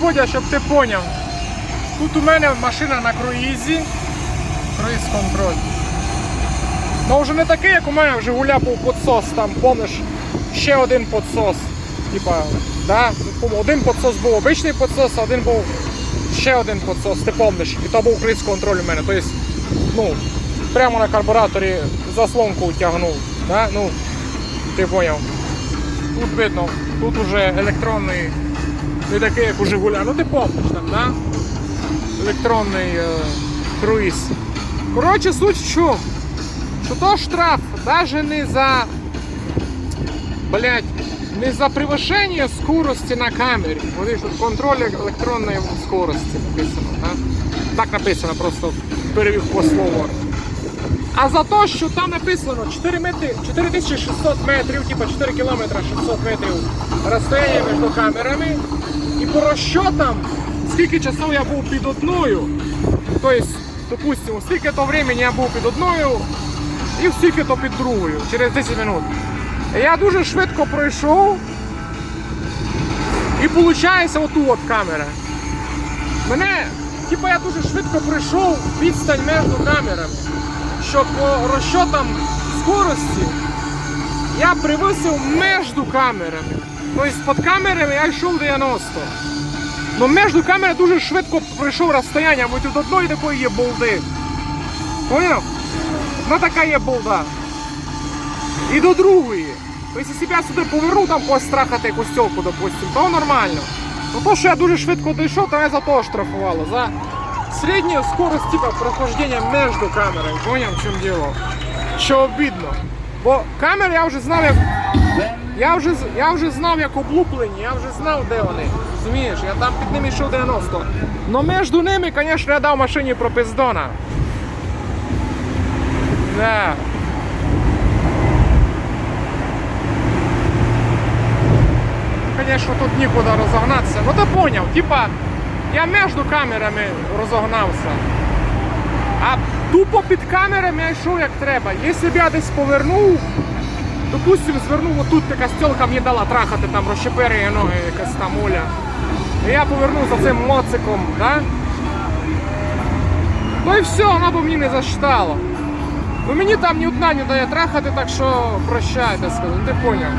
Бодя, щоб ти поняв. Тут у мене машина на круїзі. Круїз контроль. Ну вже не такий, як у мене в Жигуля був підсос, там, помниш, ще один підсос. Типа, да? Один підсос був обичний підсос, а один був ще один підсос, ти помниш. І то був круїз контроль у мене. Тобто, ну, прямо на карбураторі заслонку тягнув. Да? Ну, ти поняв. Тут видно, тут уже електронний, не такий, як у Жигуля. Ну ти помниш там, да? Електронний е, круїз. Коротше, суть в чому? Що то штраф навіть не за. Блять, не за превышение скорості на камері. Вони тут контроль електронної скорості написано. Да? Так написано, просто перевів по слову. А за те, що там написано 4 метри, 4600 метрів, типа 4 кілометри 600 метрів розстояння між камерами. По розчотам, скільки часу я був під одною, тобто, допустимо, скільки то времени я був під одною і скільки то під другою, через 10 минут. Я дуже швидко пройшов. І виходить оту от камера. Мене, типа я дуже швидко пройшов відстань між камерами що по розчотам скорості я превисив між камерами. Тобто під камерами я йшов 90. Но між камерами дуже швидко пройшов розстояння, бо тут одної такої є болди. Поняв? Ну така є болда. І до другої. Тобто, якщо я сюди поверну там когось страхати якусь тілку, допустим, то нормально. Ну то, що я дуже швидко дійшов, то я за того штрафувало. За средняя скорость типа прохождения между камерами. Понял, в чем дело? Що обідно. Бо камери я вже знав, як. Я вже, я вже знав, як облуплені, я вже знав, де вони. Розумієш, я там під ними йшов 90. Но між ними, звісно, я дав машині пропиздона. Да. Конечно, тут нікуди розогнатися. Ну ти поняв, типа, я між камерами розогнався. А тупо під камерами я йшов як треба. Якщо б я десь повернув, допустим, звернув отут така стілка мені дала трахати там розщеперює ноги якась там Оля. І я повернув за цим моциком, да? Ну і все, вона б мені не засчитало. Ну мені там ні одна не дає трахати, так що прощайте, скажу, ти поняв.